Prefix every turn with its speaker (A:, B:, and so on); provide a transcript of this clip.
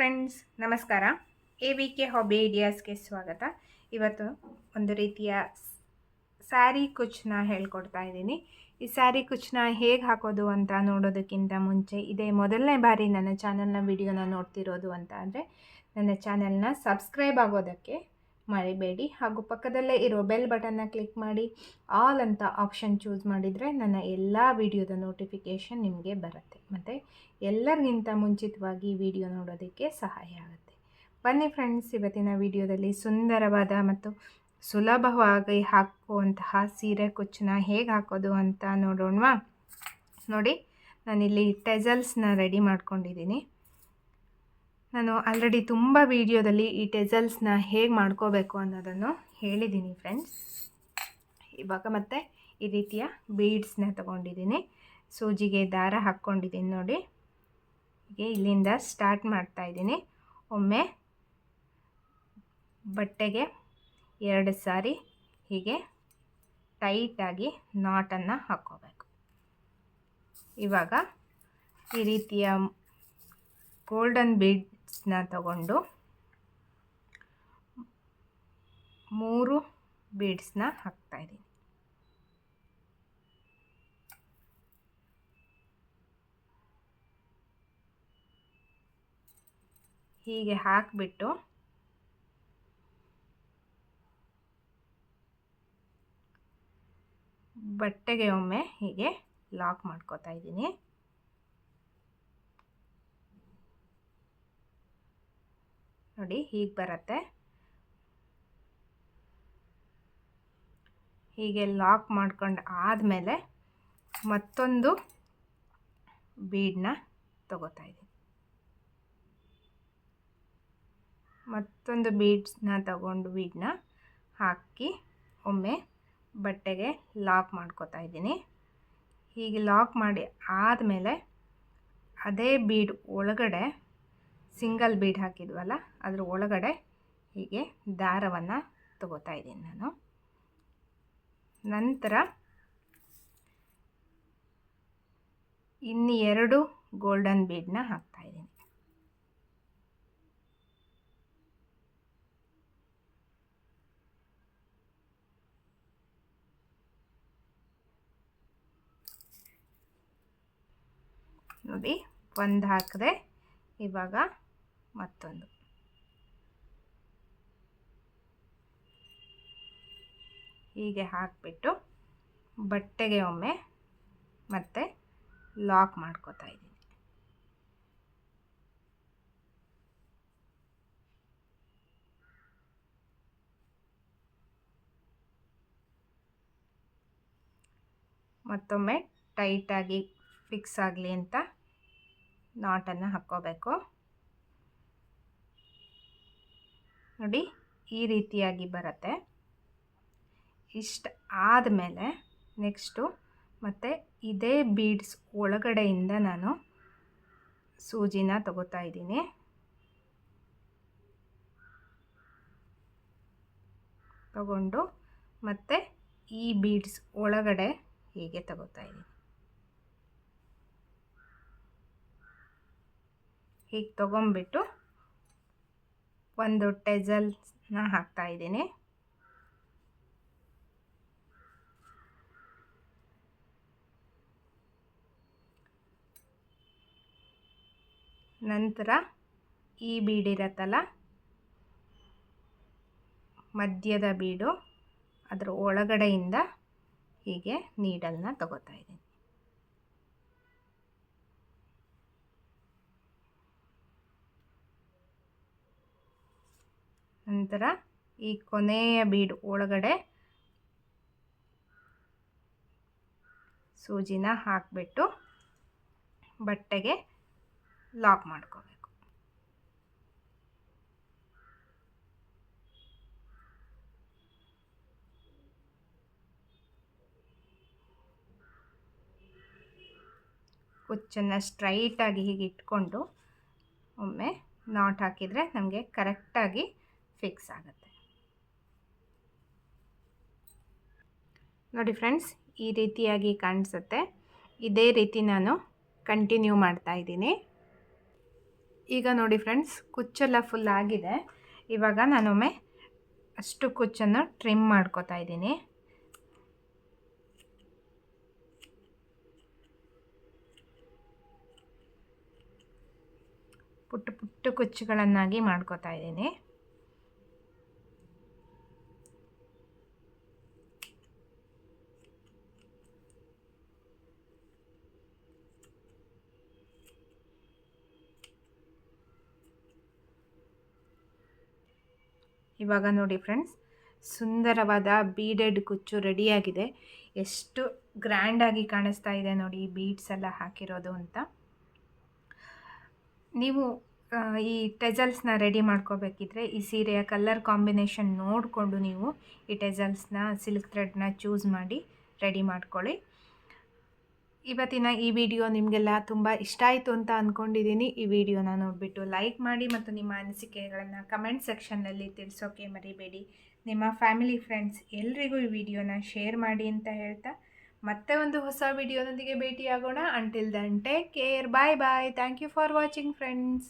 A: Friends ನಮಸ್ಕಾರ. A V K hobby ಐಡಿಯಾಸ್ಗೆ ಸ್ವಾಗತ. ಇವತ್ತು ಒಂದು ರೀತಿಯ ಸ್ಯಾರಿ ಕುಚ್ನ ಹೇಳ್ಕೊಡ್ತಾ ಇದ್ದೀನಿ. ಈ ಸ್ಯಾರಿ ಕುಚ್ನ ಹೇಗೆ ಹಾಕೋದು ಅಂತ ನೋಡೋದಕ್ಕಿಂತ ಮುಂಚೆ ಇದೇ ಮೊದಲನೇ ಬಾರಿ ನನ್ನ ಚಾನಲ್ನ ವಿಡಿಯೋನ ನೋಡ್ತಿರೋದು ಅಂತ ಅಂದರೆ ನನ್ನ ಚಾನಲ್ನ ಸಬ್ಸ್ಕ್ರೈಬ್ ಆಗೋದಕ್ಕೆ ಮರಿಬೇಡಿ. ಹಾಗೂ ಪಕ್ಕದಲ್ಲೇ ಇರೋ ಬೆಲ್ ಬಟನ್ನ ಕ್ಲಿಕ್ ಮಾಡಿ. ಆಲ್ ಅಂತ ಆಪ್ಷನ್ ಚೂಸ್ ಮಾಡಿದರೆ ನನ್ನ ಎಲ್ಲ ವಿಡಿಯೋದ ನೋಟಿಫಿಕೇಷನ್ ನಿಮಗೆ ಬರುತ್ತೆ. ಮತ್ತು ಎಲ್ಲರಿಗಿಂತ ಮುಂಚಿತವಾಗಿ ವಿಡಿಯೋ ನೋಡೋದಕ್ಕೆ ಸಹಾಯ ಆಗುತ್ತೆ. ಬನ್ನಿ ಫ್ರೆಂಡ್ಸ್, ಇವತ್ತಿನ ವಿಡಿಯೋದಲ್ಲಿ ಸುಂದರವಾದ ಮತ್ತು ಸುಲಭವಾಗಿ ಹಾಕುವಂತಹ ಸೀರೆ ಕುಚ್ಚನ್ನ ಹೇಗೆ ಹಾಕೋದು ಅಂತ ನೋಡೋಣವಾ? ನೋಡಿ, ನಾನಿಲ್ಲಿ ಟೆಸಲ್ಸ್ನ ರೆಡಿ ಮಾಡ್ಕೊಂಡಿದ್ದೀನಿ. ನಾನು ಆಲ್ರೆಡಿ ತುಂಬ ವೀಡಿಯೋದಲ್ಲಿ ಈ ಟೆಸಲ್ಸ್ನ ಹೇಗೆ ಮಾಡ್ಕೋಬೇಕು ಅನ್ನೋದನ್ನು ಹೇಳಿದ್ದೀನಿ ಫ್ರೆಂಡ್ಸ್ ಇವಾಗ ಮತ್ತೆ ಈ ರೀತಿಯ ಬೀಡ್ಸ್ನ ತಗೊಂಡಿದ್ದೀನಿ. ಸೂಜಿಗೆ ದಾರ ಹಾಕ್ಕೊಂಡಿದ್ದೀನಿ ನೋಡಿ. ಹೀಗೆ ಇಲ್ಲಿಂದ ಸ್ಟಾರ್ಟ್ ಮಾಡ್ತಾ ಇದ್ದೀನಿ. ಒಮ್ಮೆ ಬಟ್ಟೆಗೆ ಎರಡು ಸಾರಿ ಹೀಗೆ ಟೈಟಾಗಿ ನಾಟನ್ನು ಹಾಕ್ಕೋಬೇಕು. ಇವಾಗ ಈ ರೀತಿಯ ಗೋಲ್ಡನ್ ಬೀಡ್ಸ್ನ ತಗೊಂಡು ಮೂರು ಬೀಡ್ಸ್ನ ಹಾಕ್ತಾಯಿದ್ದೀನಿ ಹೀಗೆ ಹಾಕಿಬಿಟ್ಟು ಬಟ್ಟೆಗೆ ಒಮ್ಮೆ ಹೀಗೆ ಲಾಕ್ ಮಾಡ್ಕೋತಾ ಇದ್ದೀನಿ. ನೋಡಿ ಹೀಗೆ ಬರುತ್ತೆ. ಹೀಗೆ ಲಾಕ್ ಮಾಡ್ಕೊಂಡು ಆದಮೇಲೆ ಮತ್ತೊಂದು ಬೀಡನ್ನ ತಗೋತಾ ಇದ್ದೀನಿ. ಮತ್ತೊಂದು ಬೀಡ್ಸ್ನ ತಗೊಂಡು ಬೀಡನ್ನ ಹಾಕಿ ಒಮ್ಮೆ ಬಟ್ಟೆಗೆ ಲಾಕ್ ಮಾಡ್ಕೋತಾ ಇದ್ದೀನಿ. ಹೀಗೆ ಲಾಕ್ ಮಾಡಿ ಆದಮೇಲೆ ಅದೇ ಬೀಡ್ ಒಳಗಡೆ ಸಿಂಗಲ್ ಬೀಡ್ ಹಾಕಿದ್ವಲ್ಲ, ಅದ್ರ ಒಳಗಡೆ ಹೀಗೆ ದಾರವನ್ನು ತಗೋತಾ ಇದ್ದೀನಿ ನಾನು. ನಂತರ ಇನ್ನು ಎರಡು ಗೋಲ್ಡನ್ ಬೀಡನ್ನ ಹಾಕ್ತಾ ಇದ್ದೀನಿ. ನೋಡಿ, ಒಂದು ಹಾಕಿದೆ ಇವಾಗ ಮತ್ತೊಂದು. ಹೀಗೆ ಹಾಕಿಬಿಟ್ಟು ಬಟ್ಟೆಗೆ ಒಮ್ಮೆ ಮತ್ತೆ ಲಾಕ್ ಮಾಡ್ಕೋತಾ ಇದ್ದೀನಿ. ಮತ್ತೊಮ್ಮೆ ಟೈಟಾಗಿ ಫಿಕ್ಸ್ ಆಗಲಿ ಅಂತ ನಾಟನ್ನು ಹಾಕ್ಕೋಬೇಕು. ನೋಡಿ, ಈ ರೀತಿಯಾಗಿ ಬರುತ್ತೆ. ಇಷ್ಟ ಆದಮೇಲೆ ನೆಕ್ಸ್ಟು ಮತ್ತು ಇದೇ ಬೀಡ್ಸ್ ಒಳಗಡೆಯಿಂದ ನಾನು ಸೂಜಿನ ತಗೋತಾ ಇದ್ದೀನಿ. ತಗೊಂಡು ಮತ್ತು ಈ ಬೀಡ್ಸ್ ಒಳಗಡೆ ಹೀಗೆ ತಗೋತಾ ಇದ್ದೀನಿ. ಹೀಗೆ ತೊಗೊಂಬಿಟ್ಟು ಒಂದು ಟೆಜಲ್ನ ಹಾಕ್ತಾ ಇದ್ದೀನಿ. ನಂತರ ಈ ಬೀಡಿರತ್ತಲ್ಲ ಮಧ್ಯದ ಬೀಡು ಅದರ ಒಳಗಡೆಯಿಂದ ಹೀಗೆ ನೀಡಲ್ನ ತಗೋತಾ ಇದ್ದೀನಿ. ನಂತರ ಈ ಕೊನೆಯ ಬೀಡ್ ಒಳಗಡೆ ಸೂಜಿನ ಹಾಕಿಬಿಟ್ಟು ಬಟ್ಟೆಗೆ ಲಾಕ್ ಮಾಡ್ಕೋಬೇಕು. ಕುಚ್ಚನ್ನು ಸ್ಟ್ರೈಟಾಗಿ ಹೀಗೆ ಇಟ್ಕೊಂಡು ಒಮ್ಮೆ ನಾಟ್ ಹಾಕಿದರೆ ನಮಗೆ ಕರೆಕ್ಟಾಗಿ ಫಿಕ್ಸ್ ಆಗುತ್ತೆ. ನೋಡಿ ಫ್ರೆಂಡ್ಸ್, ಈ ರೀತಿಯಾಗಿ ಕಾಣಿಸುತ್ತೆ. ಇದೇ ರೀತಿ ನಾನು ಕಂಟಿನ್ಯೂ ಮಾಡ್ತಾ ಇದ್ದೀನಿ. ಈಗ ನೋಡಿ ಫ್ರೆಂಡ್ಸ್, ಕುಚ್ಚೆಲ್ಲ ಫುಲ್ ಆಗಿದೆ. ಇವಾಗ ನಾನೊಮ್ಮೆ ಅಷ್ಟು ಕುಚ್ಚನ್ನು ಟ್ರಿಮ್ ಮಾಡ್ಕೋತಾ ಇದ್ದೀನಿ. ಪುಟ್ಟ ಪುಟ್ಟ ಕುಚ್ಚುಗಳನ್ನಾಗಿ ಮಾಡ್ಕೋತಾ ಇದ್ದೀನಿ. ಇವಾಗ ನೋಡಿ ಫ್ರೆಂಡ್ಸ್, ಸುಂದರವಾದ ಬೀಡೆಡ್ ಕುಚ್ಚು ರೆಡಿಯಾಗಿದೆ. ಎಷ್ಟು ಗ್ರ್ಯಾಂಡಾಗಿ ಕಾಣಿಸ್ತಾ ಇದೆ ನೋಡಿ ಬೀಡ್ಸ್ ಎಲ್ಲ ಹಾಕಿರೋದು ಅಂತ. ನೀವು ಈ ಟೆಜಲ್ಸ್ನ ರೆಡಿ ಮಾಡ್ಕೋಬೇಕಿದ್ರೆ ಈ ಸೀರೆಯ ಕಲರ್ ಕಾಂಬಿನೇಷನ್ ನೋಡಿಕೊಂಡು ನೀವು ಈ ಟೆಜಲ್ಸ್ನ ಸಿಲ್ಕ್ ಥ್ರೆಡ್ನ ಚೂಸ್ ಮಾಡಿ ರೆಡಿ ಮಾಡ್ಕೊಳ್ಳಿ. ಇವತ್ತಿನ ಈ ವಿಡಿಯೋ ನಿಮಗೆಲ್ಲ ತುಂಬ ಇಷ್ಟ ಆಯಿತು ಅಂತ ಅಂದ್ಕೊಂಡಿದ್ದೀನಿ ಈ ವಿಡಿಯೋನ ನೋಡಿಬಿಟ್ಟು ಲೈಕ್ ಮಾಡಿ ಮತ್ತು ನಿಮ್ಮ ಅನಿಸಿಕೆಗಳನ್ನು ಕಮೆಂಟ್ ಸೆಕ್ಷನ್ನಲ್ಲಿ ತಿಳಿಸೋಕೆ ಮರಿಬೇಡಿ. ನಿಮ್ಮ ಫ್ಯಾಮಿಲಿ ಫ್ರೆಂಡ್ಸ್ ಎಲ್ರಿಗೂ ಈ ವಿಡಿಯೋನ ಶೇರ್ ಮಾಡಿ ಅಂತ ಹೇಳ್ತಾ ಮತ್ತೆ ಒಂದು ಹೊಸ ವಿಡಿಯೋದೊಂದಿಗೆ ಭೇಟಿಯಾಗೋಣ. Until then take care bye bye thank you for watching friends